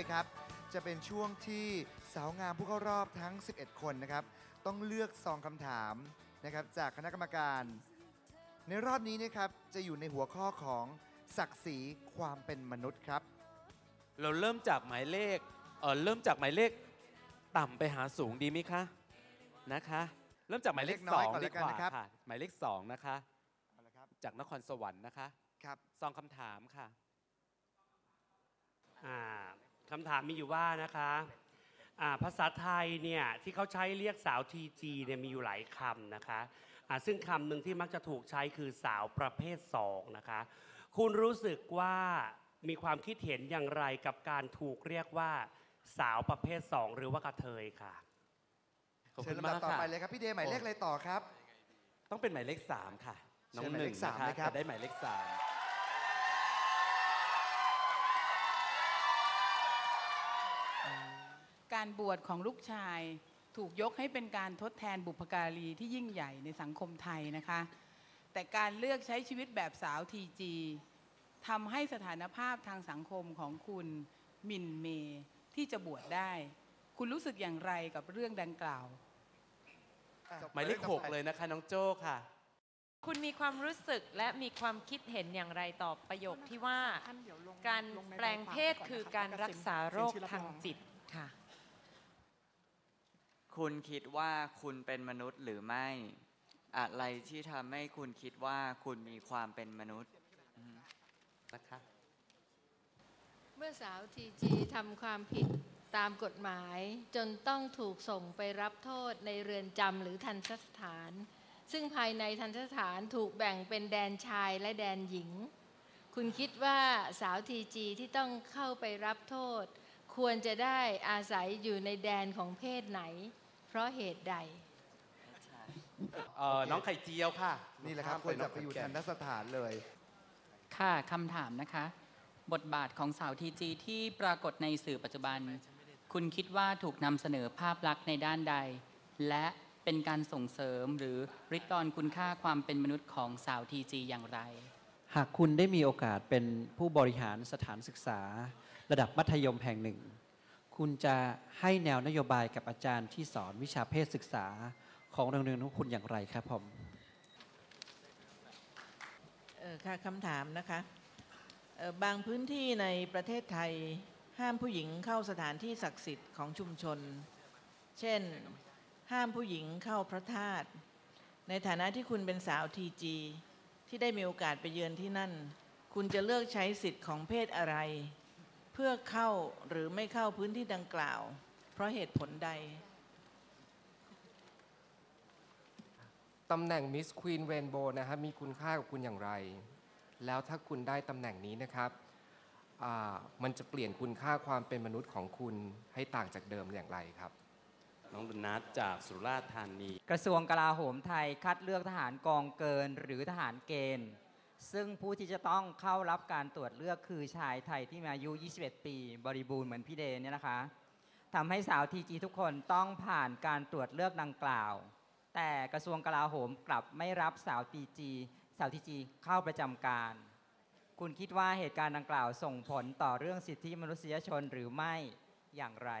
นะครับจะเป็นช่วงที่สาวงามผู้เข้ารอบทั้ง 11 คนนะครับ ต้องเลือกซองคำถามนะครับจากคณะกรรมการ ในรอบนี้นะครับจะอยู่ในหัวข้อของศักดิ์ศรีความเป็นมนุษย์ครับ เราเริ่มจากหมายเลขเออเริ่มจากหมายเลขต่ำไปหาสูงดีไหมคะนะคะ เริ่มจากหมายเลขหมายเลขน้สอยองก่อนดีแล้วกันกว่านะครับ ค่ะหมายเลขสองนะคะ เอาละครับจากนครสวรรค์นะคะครับ ซองคำถามค่ะ อ่า คำถามมีอยู่ว่านะคะอ่าภาษาไทยเนี่ยที่เขาใช้เรียกสาวทีจีเนี่ยมีอยู่หลายคำนะคะอ่าซึ่งคำหนึ่งที่มักจะถูกใช้คือสาวประเภทสองนะคะ คุณรู้สึกว่ามีความคิดเห็นอย่างไรกับการถูกเรียกว่าสาวประเภทสองหรือว่ากระเทยค่ะขอบเชิคุญณลำดัมาบกต่อค่ะไปเลยครับพี่เดย์หมายเลขอะไรต่อครับ ต้องเป็นหมายเลขสามค่ะ น้องเชิญหหมายเลนึ่งขสามนะคะเลยครับจะได้หมายเลขสาม การบวชของลูกชายถูกยกให้เป็นการทดแทนบุพการีที่ยิ่งใหญ่ในสังคมไทยนะคะ แต่การเลือกใช้ชีวิตแบบสาวทีจีทำให้สถานภาพทางสังคมของคุณหมินเมที่จะบวชได้ คุณรู้สึกอย่างไรกับเรื่องดังกล่าว หมายเลขหกเลยนะคะน้องโจ้ค่ะ คุณมีความรู้สึกและมีความคิดเห็นอย่างไรต่อประโยคที่ว่า การแปลงเพศคือการรักษาโรคทางจิตค่ะ คุณคิดว่าคุณเป็นมนุษย์หรือไม่ อะไรที่ทำให้คุณคิดว่าคุณมีความเป็นมนุษย์นะคะเมื่อสาวทีจีทำความผิดตามกฎหมาย จนต้องถูกส่งไปรับโทษในเรือนจำหรือทันสถาน ซึ่งภายในทันสถานถูกแบ่งเป็นแดนชายและแดนหญิง คุณคิดว่าสาวทีจีที่ต้องเข้าไปรับโทษ ควรจะได้อาศัยอยู่ในแดนของเพศไหน ราะเหตุใดเออน้องไข่เจียวค่ะนี่แหละครับควรจะไปอยู่ทันทสถานเลย ค่ะคำถามนะคะ บทบาทของสาวทีจีที่ปรากฏในสื่อปัจจุบัน คุณคิดว่าถูกนำเสนอภาพลักษณ์ในด้านใด และเป็นการส่งเสริมหรือริดรอนคุณค่าความเป็นมนุษย์ของสาวทีจีอย่างไร หากคุณได้มีโอกาสเป็นผู้บริหารสถานศึกษา ระดับมัธยมแห่งหนึ่ง คุณจะให้แนวนโยบายกับอาจารย์ที่สอนวิชาเพศศึกษาของโรงเรียนของคุณอย่างไรครับผมเออค่ะคำถามนะคะบางพื้นที่ในประเทศไทยห้ามผู้หญิงเข้าสถานที่ศักดิ์สิทธิ์ของชุมชน เช่น ห้ามผู้หญิงเข้าพระธาตุในฐานะที่คุณเป็นสาวทีจีที่ได้มีโอกาสไปเยือนที่นั่น คุณจะเลือกใช้สิทธิ์ของเพศอะไร เพื่อเข้าหรือไม่เข้าพื้นที่ดังกล่าว เพราะเหตุผลใดตำแหน่งมิสควีนเรนโบว์นะครับมีคุณค่ากับคุณอย่างไร แล้วถ้าคุณได้ตำแหน่งนี้นะครับอ่ามันจะเปลี่ยนคุณค่าความเป็นมนุษย์ของคุณให้ต่างจากเดิมอย่างไรครับ น้องดนัทจากสุราษฎร์ธานี กระทรวงกลาโหมไทยคัดเลือกทหารกองเกินหรือทหารเกณฑ์ ซึ่งผู้ที่จะต้องเข้ารับการตรวจเลือกคือชายไทยที่มีอายุ 21 ปี บริบูรณ์เหมือนพี่เดนเนี่ยนะคะทำให้สาวทีจีทุกคนต้องผ่านการตรวจเลือกดังกล่าว แต่กระทรวงกลาโหมกลับไม่รับสาวทีจีสาวทีจีเข้าประจำการ คุณคิดว่าเหตุการณ์ดังกล่าวส่งผลต่อเรื่องสิทธิมนุษยชนหรือไม่อย่างไร